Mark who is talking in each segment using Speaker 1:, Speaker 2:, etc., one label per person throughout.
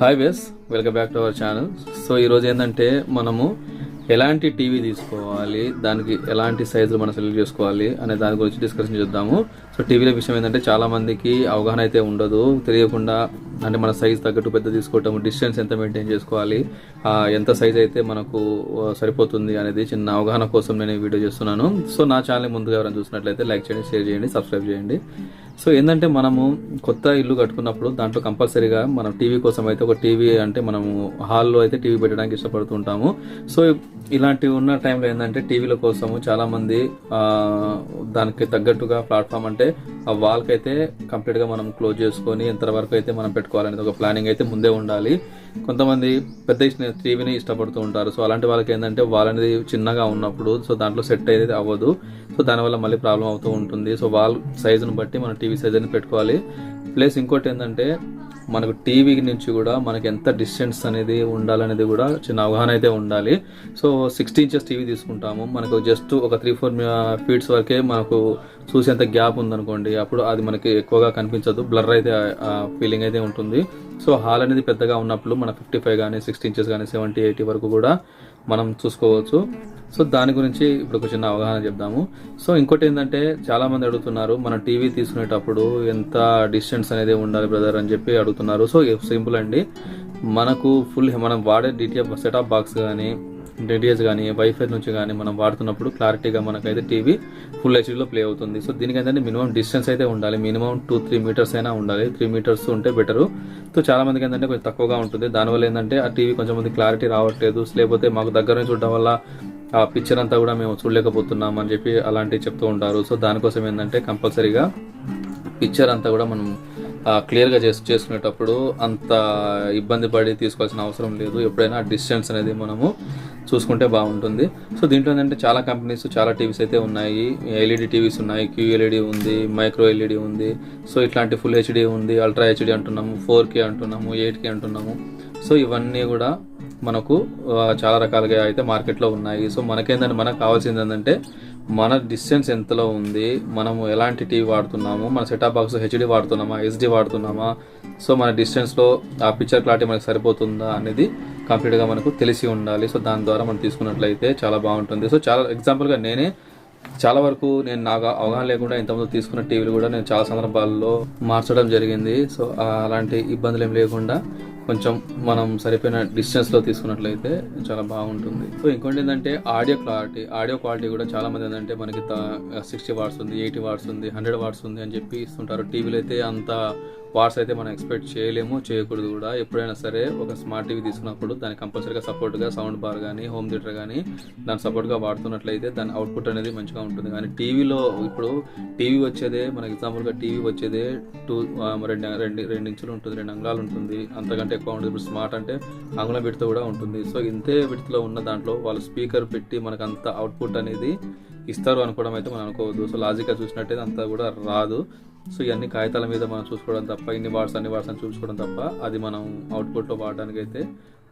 Speaker 1: Hi బెస్ welcome back to our channel so ఈరోజు ఏంటంటే మనము ఎలాంటి టీవీ తీసుకోవాలి దానికి ఎలాంటి సైజులు మనం సెలెక్ట్ చేసుకోవాలి అనే దాని గురించి డిస్కషన్ చేద్దాము. సో టీవీల విషయం ఏంటంటే చాలామందికి అవగాహన అయితే ఉండదు తెలియకుండా అంటే మన సైజ్ తగ్గట్టు పెద్ద తీసుకోవటం డిస్టెన్స్ ఎంత మెయింటైన్ చేసుకోవాలి ఎంత సైజ్ అయితే మనకు సరిపోతుంది అనేది చిన్న అవగాహన కోసం నేను ఈ వీడియో చేస్తున్నాను. సో నా ఛానల్ ముందుగా ఎవరైనా చూసినట్లయితే లైక్ చేయండి షేర్ చేయండి సబ్స్క్రైబ్ చేయండి. సో ఏంటంటే మనము కొత్త ఇల్లు కట్టుకున్నప్పుడు దాంట్లో కంపల్సరీగా మనం టీవీ కోసం అయితే ఒక టీవీ అంటే మనము హాల్లో అయితే టీవీ పెట్టడానికి ఇష్టపడుతుంటాము సో ఇలాంటి ఉన్న టైంలో ఏంటంటే టీవీల కోసము చాలామంది దానికి తగ్గట్టుగా ప్లాట్ఫామ్ అంటే ఆ వాల్కి అయితే కంప్లీట్గా మనం క్లోజ్ చేసుకొని ఎంత వరకు అయితే మనం పెట్టుకోవాలనేది ఒక ప్లానింగ్ అయితే ముందే ఉండాలి. కొంతమంది పెద్ద ఇష్ట- టీవీని ఇష్టపడుతూ ఉంటారు. సో అలాంటి వాళ్ళకి ఏంటంటే వాల్ అనేది చిన్నగా ఉన్నప్పుడు సో దాంట్లో సెట్ అయితే అవ్వదు. సో దానివల్ల మళ్ళీ ప్రాబ్లం అవుతూ ఉంటుంది. సో వాల్ సైజును బట్టి మనం టీవీ సైజ్ అని పెట్టుకోవాలి. ప్లస్ ఇంకోటి ఏంటంటే మనకు టీవీ నుంచి కూడా మనకి ఎంత డిస్టెన్స్ అనేది ఉండాలనేది కూడా చిన్న అవగాహన అయితే ఉండాలి. సో సిక్స్టీ ఇంచెస్ టీవీ తీసుకుంటాము. మనకు జస్ట్ ఒక త్రీ ఫోర్ ఫీట్స్ వరకే మనకు చూసేంత గ్యాప్ ఉందనుకోండి అప్పుడు అది మనకి ఎక్కువగా కనిపించదు. బ్లర్ అయితే ఫీలింగ్ అయితే ఉంటుంది. సో హాల్ అనేది పెద్దగా ఉన్నప్పుడు మన ఫిఫ్టీ ఫైవ్ కానీ సిక్స్టీ ఇంచెస్ కానీ సెవెంటీ ఎయిటీ వరకు కూడా మనం చూసుకోవచ్చు. సో దాని గురించి ఇప్పుడు ఒక చిన్న అవగాహన చెప్దాము. సో ఇంకోటి ఏంటంటే చాలా మంది అడుగుతున్నారు మన టీవీ తీసుకునేటప్పుడు ఎంత డిస్టెన్స్ అనేది ఉండాలి బ్రదర్ అని చెప్పి అడుగుతున్నారు. సో సింపుల్ అండి. మనకు ఫుల్ మనం వాడే డిటిఎఫ్ సెటప్ బాక్స్ కానీ డిటిఎస్ కానీ వైఫై నుంచి కానీ మనం వాడుతున్నప్పుడు క్లారిటీగా మనకైతే టీవీ ఫుల్ హెచ్డీలో ప్లే అవుతుంది. సో దీనికి ఏంటంటే మినిమం డిస్టెన్స్ అయితే ఉండాలి. మినిమం టూ త్రీ మీటర్స్ అయినా ఉండాలి. త్రీ మీటర్స్ ఉంటే బెటరు. సో చాలా మందికి ఏంటంటే కొంచెం తక్కువగా ఉంటుంది. దానివల్ల ఏంటంటే ఆ టీవీ కొంచెం మంది క్లారిటీ రావట్లేదు. లేకపోతే మాకు దగ్గర నుంచి చూడడం వల్ల ఆ పిక్చర్ అంతా కూడా మేము చూడలేకపోతున్నాం అని చెప్పి అలాంటివి చెప్తూ ఉంటారు. సో దానికోసం ఏంటంటే కంపల్సరీగా పిక్చర్ అంతా కూడా మనం క్లియర్గా చేసు చేసుకునేటప్పుడు అంత ఇబ్బంది పడి తీసుకోవాల్సిన అవసరం లేదు. ఎప్పుడైనా డిస్టెన్స్ అనేది మనము చూసుకుంటే బాగుంటుంది. సో దీంట్లో ఏంటంటే చాలా కంపెనీస్ చాలా టీవీస్ అయితే ఉన్నాయి. ఎల్ఈడి టీవీస్ ఉన్నాయి క్యూఎల్ఈడి ఉంది మైక్రో ఎల్ఈడి ఉంది. సో ఇట్లాంటి ఫుల్ హెచ్డి ఉంది అల్ట్రా హెచ్డి అంటున్నాము ఫోర్ కే అంటున్నాము ఎయిట్ కే అంటున్నాము. సో ఇవన్నీ కూడా మనకు చాలా రకాలుగా అయితే మార్కెట్లో ఉన్నాయి. సో మనకేందంటే మనకు కావాల్సింది ఏంటంటే మన డిస్టెన్స్ ఎంతలో ఉంది మనము ఎలాంటి టీవీ వాడుతున్నాము మన సెటప్ బాక్స్ హెచ్డి వాడుతున్నామా ఎస్డి వాడుతున్నామా సో మన డిస్టెన్స్లో ఆ పిక్చర్ క్లారిటీ మనకు సరిపోతుందా అనేది కంప్లీట్గా మనకు తెలిసి ఉండాలి. సో దాని ద్వారా మనం తీసుకున్నట్లయితే చాలా బాగుంటుంది. సో చాలా ఎగ్జాంపుల్గా నేనే చాలా వరకు నేను నాకు అవగాహన లేకుండా ఇంతకుముందు తీసుకున్న టీవీలు కూడా నేను చాలా సందర్భాల్లో మార్చడం జరిగింది. సో అలాంటి ఇబ్బందులు ఏం లేకుండా కొంచెం మనం సరిపోయిన డిస్టెన్స్లో తీసుకున్నట్లయితే చాలా బాగుంటుంది. సో ఇంకోటి ఏంటంటే ఆడియో క్లారిటీ ఆడియో క్వాలిటీ కూడా చాలా మంది ఏంటంటే మనకి సిక్స్టీ వాట్స్ ఉంది ఎయిటీ వాట్స్ ఉంది హండ్రెడ్ వాట్స్ ఉంది అని చెప్పి ఇస్తుంటారు. టీవీలో అయితే అంత వాట్స్ అయితే మనం ఎక్స్పెక్ట్ చేయలేము చేయకూడదు కూడా. ఎప్పుడైనా సరే ఒక స్మార్ట్ టీవీ తీసుకున్నప్పుడు దానికి కంపల్సరీగా సపోర్ట్గా సౌండ్ బార్ కానీ హోమ్ థియేటర్ కానీ దాని సపోర్ట్గా వాడుతున్నట్లయితే దాని అవుట్పుట్ అనేది మంచిగా ఉంటుంది. కానీ టీవీలో ఇప్పుడు టీవీ వచ్చేదే మనకి ఎగ్జాంపుల్గా టీవీ వచ్చేదే టూ రెండు రెండు రెండు ఇంచులు ఉంటుంది రెండు అంగుళాలు ఉంటుంది. అంతకంటే ఎక్కువ ఉంటుంది. ఇప్పుడు స్మార్ట్ అంటే అంగుళం విడత కూడా ఉంటుంది. సో ఇంతే విడతలో ఉన్న దాంట్లో వాళ్ళు స్పీకర్ పెట్టి మనకు అంత అవుట్పుట్ అనేది ఇస్తారు అనుకోవడం అయితే మనం అనుకోవద్దు. సో లాజిక్గా చూసినట్టయితే అంతా కూడా రాదు. సో ఇవన్నీ కాగితాల మీద మనం చూసుకోవడం తప్ప ఇన్ని వాట్స్ అన్ని వాట్స్ అని చూసుకోవడం తప్ప అది మనం అవుట్పుట్లో వాడడానికి అయితే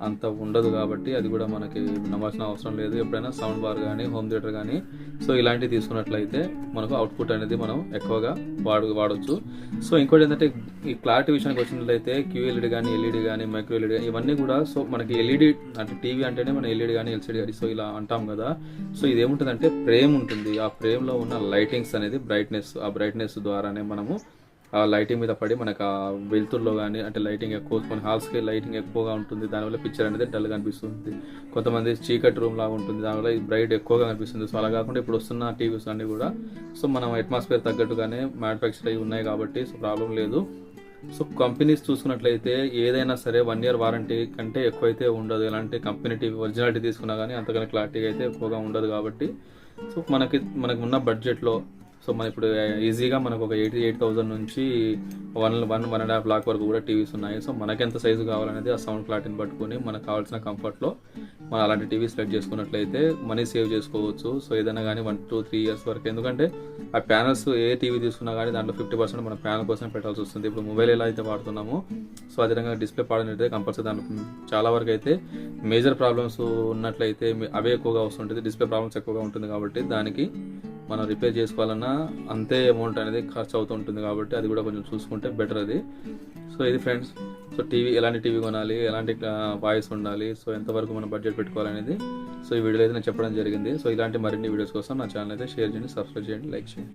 Speaker 1: అంత ఉండదు కాబట్టి అది కూడా మనకి నమ్మాల్సిన అవసరం లేదు. ఎప్పుడైనా సౌండ్ బార్ కానీ హోమ్ థియేటర్ కానీ సో ఇలాంటివి తీసుకున్నట్లయితే మనకు అవుట్పుట్ అనేది మనం ఎక్కువగా వాడు వాడచ్చు. సో ఇంకోటి ఏంటంటే ఈ క్లారిటీ విషయానికి వచ్చినట్లయితే క్యూఎల్ఈడి కానీ ఎల్ఈడి కానీ మైక్రో ఎల్ఈడి ఇవన్నీ కూడా సో మనకి ఎల్ఈడి అంటే టీవీ అంటేనే మన ఎల్ఈడి కానీ ఎల్సీడి కానీ సో ఇలా అంటాం కదా. సో ఇది ఏముంటుందంటే ఫ్రేమ్ ఉంటుంది. ఆ ఫ్రేమ్లో ఉన్న లైటింగ్స్ అనేది బ్రైట్నెస్ ఆ బ్రైట్నెస్ ద్వారానే మనము లైటింగ్ మీద పడి మనకు ఆ వెలుతురులో కానీ అంటే లైటింగ్ ఎక్కువ కొన్ని హాల్స్కి లైటింగ్ ఎక్కువగా ఉంటుంది. దానివల్ల పిక్చర్ అనేది డల్ కనిపిస్తుంది కొంతమంది చీకటి రూమ్ లాగా ఉంటుంది. దానివల్ల బ్రైట్ ఎక్కువగా కనిపిస్తుంది సో అలా కాకుండా ఇప్పుడు వస్తున్న టీవీస్ అన్ని కూడా సో మనం అట్మాస్ఫియర్ తగ్గట్టుగానే మ్యానుఫ్యాక్చర్ అయి ఉన్నాయి కాబట్టి సో ప్రాబ్లం లేదు. సో కంపెనీస్ చూసుకున్నట్లయితే ఏదైనా సరే వన్ ఇయర్ వారంటీ కంటే ఎక్కువైతే ఉండదు. ఎలాంటి కంపెనీ టీవీ ఒరిజినాలిటీ తీసుకున్నా కానీ అంతకన్నా క్లారిటీగా అయితే ఎక్కువగా ఉండదు కాబట్టి. సో మనకి మనకు ఉన్న బడ్జెట్లో సో మన ఇప్పుడు ఈజీగా మనకు ఒక ఎయిటీ ఎయిట్ థౌసండ్ నుంచి one one one and half lakh వరకు కూడా టీవీస్ ఉన్నాయి. సో మనకి ఎంత సైజు కావాలనేది ఆ సౌండ్ క్లాట్ని పట్టుకొని మనకు కావాల్సిన కంఫర్ట్లో మనం అలాంటి టీవీ సెలెక్ట్ చేసుకున్నట్లయితే మనీ సేవ్ చేసుకోవచ్చు. సో ఏదైనా కానీ వన్ టూ త్రీ ఇయర్స్ వరకు. ఎందుకంటే ఆ ప్యానల్స్ ఏ టీవీ తీసుకున్నా కానీ దాంట్లో ఫిఫ్టీ పర్సెంట్ మనం ప్యానల్ కోసం పెట్టాల్సి వస్తుంది. ఇప్పుడు మొబైల్ ఎలా అయితే వాడుతున్నామో సో అదే విధంగా డిస్ప్లే పాడనైతే కంపల్సరీ దాంట్లో. చాలా వరకు అయితే మేజర్ ప్రాబ్లమ్స్ ఉన్నట్లయితే అవే ఎక్కువగా వస్తుంటుంది. డిస్ప్లే ప్రాబ్లమ్స్ ఎక్కువగా ఉంటుంది కాబట్టి దానికి మనం రిపేర్ చేసుకోవాలన్నా అంతే అమౌంట్ అనేది ఖర్చు అవుతుంటుంది కాబట్టి అది కూడా కొంచెం చూసుకుంటే బెటర్ అది. సో ఇది ఫ్రెండ్స్ సో టీవీ ఎలాంటి టీవీ కొనాలి ఎలాంటి వాయిస్ ఉండాలి సో ఎంతవరకు మనం బడ్జెట్ పెట్టుకోవాలనేది. సో ఈ వీడియో అయితే నేను చెప్పడం జరిగింది. సో ఇలాంటి మరిన్ని వీడియోస్ కోసం నా ఛానల్ అయితే షేర్ చేయండి సబ్స్క్రైబ్ చేయండి లైక్ చేయండి.